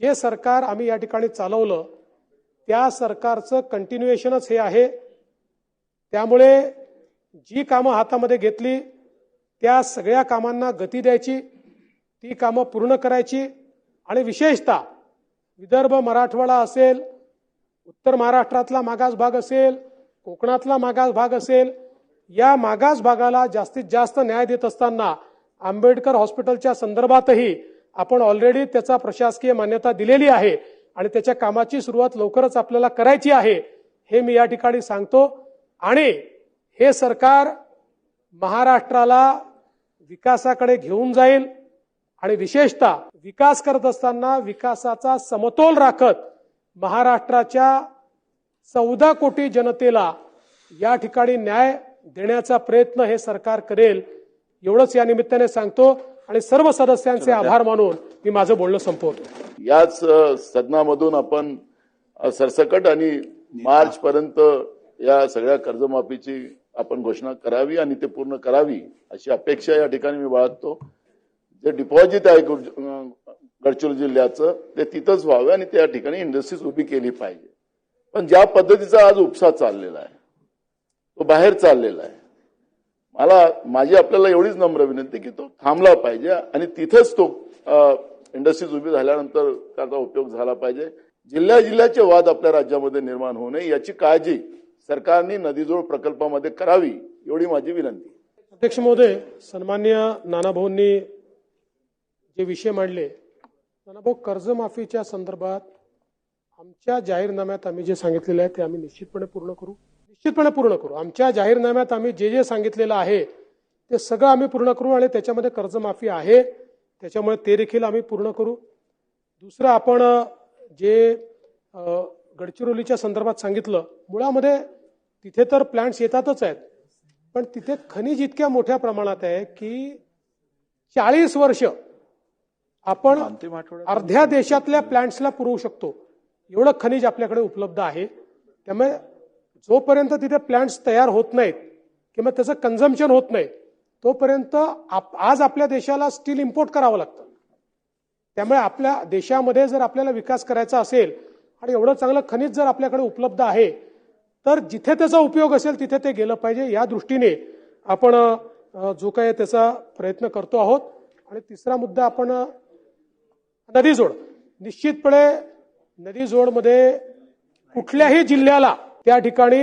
जे सरकार आम्ही या ठिकाणी चालवलं त्या सरकारचं कंटिन्युएशनच हे आहे. त्यामुळे जी कामं हातामध्ये घेतली त्या सगळ्या कामांना गती द्यायची ती कामं पूर्ण करायची आणि विशेषतः विदर्भ मराठवाडा असेल उत्तर महाराष्ट्रातला मागास भाग असेल कोकणातला मागास भाग असेल या मागास भागाला जास्तीत जास्त न्याय देत असताना आंबेडकर हॉस्पिटलच्या संदर्भातही आपण ऑलरेडी त्याचा प्रशासकीय मान्यता दिलेली आहे आणि त्याच्या कामाची सुरुवात लवकरच आपल्याला करायची आहे हे मी या ठिकाणी सांगतो. आणि हे सरकार महाराष्ट्राला विकासाकडे घेऊन जाईल आणि विशेषतः विकास करत असताना विकासाचा समतोल राखत महाराष्ट्राच्या चौदा कोटी जनतेला या ठिकाणी न्याय देण्याचा प्रयत्न हे सरकार करेल एवढंच या निमित्ताने सांगतो. आणि सर्व सदस्यांचे आभार मानून मी माझं बोलणं संपवतो. याच सदनामधून आपण सरसकट आणि मार्च पर्यंत या सगळ्या कर्जमाफीची आपण घोषणा करावी आणि ते पूर्ण करावी अशी अपेक्षा या ठिकाणी मी बाळगतो. जे डिपॉझिट आहे गडचिरोली जिल्ह्याचं ते तिथंच व्हावे आणि त्या ठिकाणी इंडस्ट्रीज उभी केली पाहिजे. पण ज्या पद्धतीचा आज उपसा चाललेला आहे तो बाहेर चाललेला आहे मला माझी आपल्याला एवढीच नम्र विनंती की तो थांबला पाहिजे आणि तिथेच तो इंडस्ट्रीज उभी झाल्यानंतर त्याचा उपयोग झाला पाहिजे. जिल्ह्या जिल्ह्याचे वाद आपल्या राज्यामध्ये निर्माण होऊ नये याची काळजी सरकारने नदीजोड प्रकल्पामध्ये करावी एवढी माझी विनंती. अध्यक्ष महोदय सन्मान्य नानाभाऊंनी जे विषय मांडले नानाभाऊ कर्जमाफीच्या संदर्भात आमच्या जाहीरनाम्यात आम्ही जे सांगितलेलं आहे ते आम्ही निश्चितपणे पूर्ण करू. निश्चितपणे पूर्ण करू. आमच्या जाहीरनाम्यात आम्ही जे जे सांगितलेलं आहे ते सगळं आम्ही पूर्ण करू आणि त्याच्यामध्ये कर्जमाफी आहे. त्याच्यामुळे ते देखील आम्ही पूर्ण करू. दुसरं आपण जे गडचिरोलीच्या संदर्भात सांगितलं मुळामध्ये तिथे तर प्लांट्स येतातच आहेत पण तिथे खनिज इतक्या मोठ्या प्रमाणात आहे की चाळीस वर्ष आपण अर्ध्या देशातल्या प्लांट्सला पुरवू शकतो. एवढं खनिज आपल्याकडे उपलब्ध आहे. त्यामुळे जोपर्यंत तिथे प्लांट्स तयार होत नाहीत किंवा त्याचं कन्झम्पशन होत नाही तोपर्यंत आप- आज आपल्या देशाला स्टील इम्पोर्ट करावं लागतं. त्यामुळे आपल्या देशामध्ये जर आपल्याला विकास करायचा असेल आणि एवढं चांगलं खनिज जर आपल्याकडे उपलब्ध आहे तर जिथे त्याचा उपयोग असेल तिथे ते गेलं पाहिजे. या दृष्टीने आपण जो काही त्याचा प्रयत्न करतो आहोत. आणि तिसरा मुद्दा आपण नदीजोड नदी जोड. निश्चितपणे नदीजोडमध्ये कुठल्याही जिल्ह्याला त्या ठिकाणी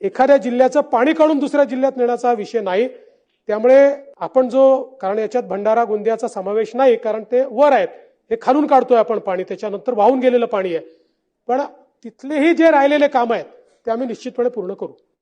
एखाद्या जिल्ह्याचं पाणी काढून दुसऱ्या जिल्ह्यात नेण्याचा विषय नाही. त्यामुळे आपण जो कारण याच्यात भंडारा गोंदियाचा समावेश नाही कारण ते वर आहेत. हे खालून काढतोय आपण पाणी त्याच्यानंतर वाहून गेलेलं पाणी आहे. पण तिथलेही जे राहिलेले काम आहेत ते आम्ही निश्चितपणे पूर्ण करू.